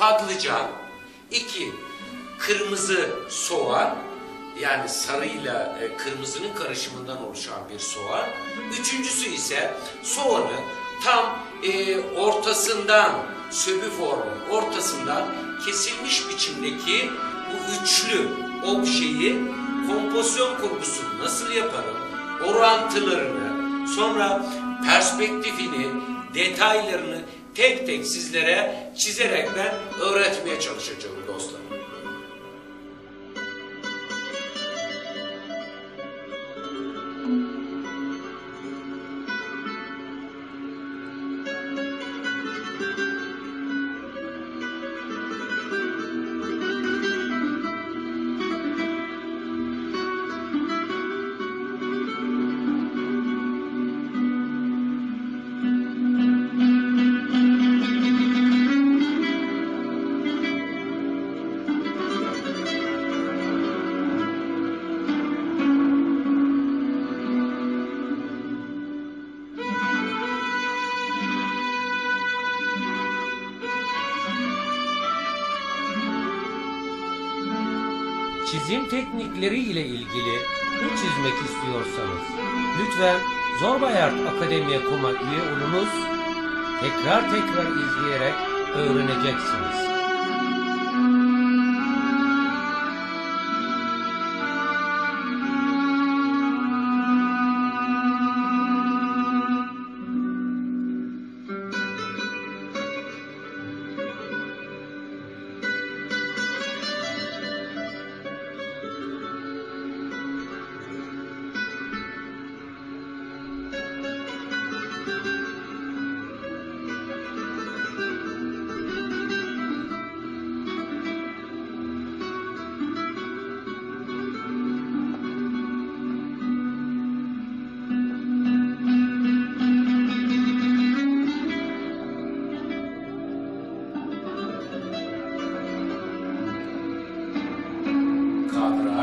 patlıcan, iki kırmızı soğan, yani sarıyla e, kırmızının karışımından oluşan bir soğan. Üçüncüsü ise soğanı tam e, ortasından, söbü formun ortasından kesilmiş biçimdeki bu üçlü objeyi kompozisyon kurgusunu nasıl yaparım, orantılarını, sonra perspektifini, detaylarını tek tek sizlere çizerek ben öğretmeye çalışacağım dostlarım. Çizim teknikleri ile ilgili ne çizmek istiyorsanız lütfen Zorbayart Akademiye.com'a üye olunuz. Tekrar tekrar izleyerek öğreneceksiniz.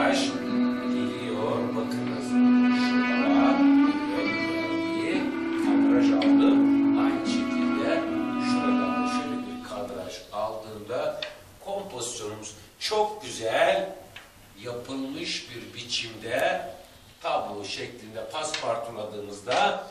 Kadraj geliyor. Bakınız. Şurada bir kadraj aldım. Aynı şekilde şurada da şöyle bir kadraj aldığımda kompozisyonumuz çok güzel yapılmış bir biçimde tablo şeklinde paspartuladığımızda